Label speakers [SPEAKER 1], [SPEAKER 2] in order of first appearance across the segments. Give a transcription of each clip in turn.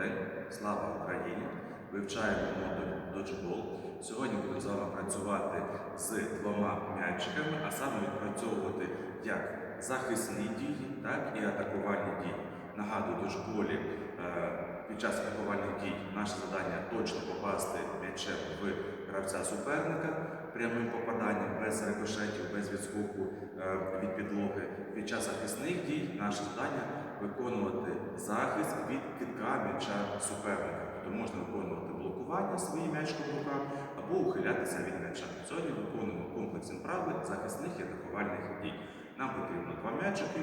[SPEAKER 1] День, слава Україні! Вивчаємо модуль доджбол. Сьогодні будемо з вами працювати з двома м'ячиками, а саме відпрацьовувати як захисні дії, так і атакувальні дії. Нагадую, доджболі е, під час атакувальних дій наше завдання точно попасти м'ячем в гравця суперника прямим попаданням без рикошетів, без відскоку е, від підлоги. Під час захисних дій наше завдання виконувати захист від китка м'яча суперника. Тобто можна виконувати блокування своїм м'ячком в руках або ухилятися від м'яча. Сьогодні виконуємо комплекс вправи захисних і атакувальних дій. Нам потрібно два м'ячики.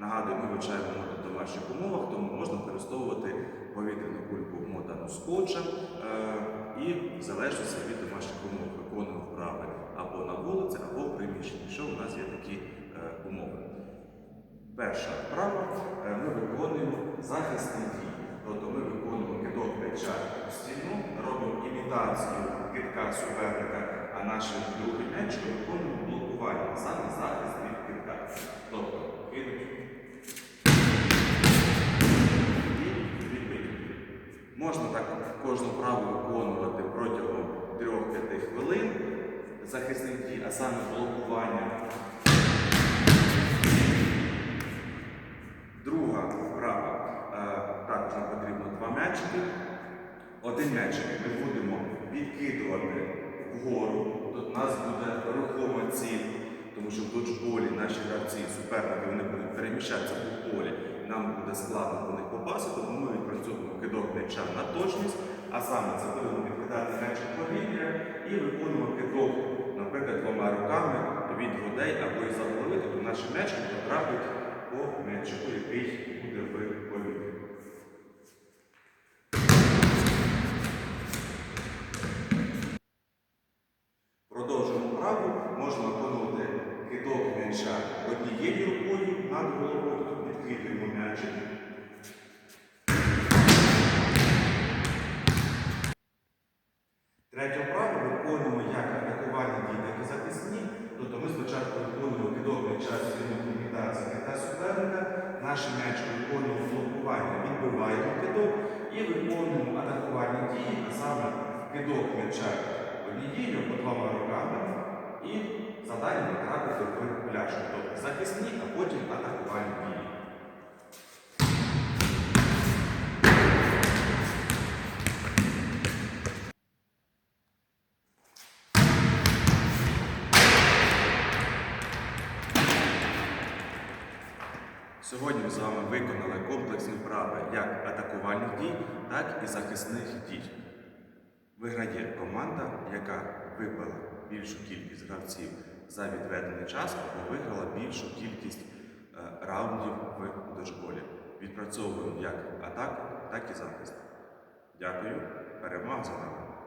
[SPEAKER 1] Нагадую, ми вивчаємо моду в домашніх умовах, тому можна використовувати повітряну кульку мотану скотчем і в залежності від домашніх умов виконуємо вправи або на вулиці, або в приміщенні, що у нас є такі е, умови. Перша вправа е, ми виконуємо захисні дії. Тобто ми виконуємо кидок м'яча у стіну, робимо імітацію кидка суперника, а нашим другим м'ячем виконуємо блокування, саме захист від кидка. Тобто кидок і відбити. Можна так кожну вправу виконувати протягом 3-5 хвилин захисних дій, а саме блокування. Друга вправа. Е, Також нам потрібно два м'ячики. Один м'ячик ми будемо відкидувати вгору. Тут у нас буде рухома ціль, тому що в доджболі наші гравці, суперники, вони будуть переміщатися по полі. Нам буде складно по них попасти, тому ми відпрацьовуємо кидок м'яча на точність, а саме це будемо відкидати менше повітря і виконуємо кидок, наприклад, двома руками від грудей або із за голови, тобто наші м'ячки потрапить по м'ячику, який буде в повітрі. Продовжуємо вправу. Можна виконувати кидок м'яча однією рукою над головою. Тобто Відкидуємо м'ячик. Третя вправа виконуємо як атакувальні дії, так і захисні. Тобто ми спочатку виконуємо кидок м'яча з імітації та суперника. Нашим м'ячем виконуємо блокування, відбиваємо кидок і виконуємо атакувальні дії, а саме кидок м'яча однією або двома руками і завдання потрапити в пляшку. Тобто захисні, а потім атакувальні дії. Сьогодні ми з вами виконали комплексні вправи як атакувальних дій, так і захисних дій. Виграє команда, яка вибила більшу кількість гравців за відведений час або виграла більшу кількість е, раундів в доджболі. Відпрацьовуємо як атаку, так і захист. Дякую. Перемога за нами.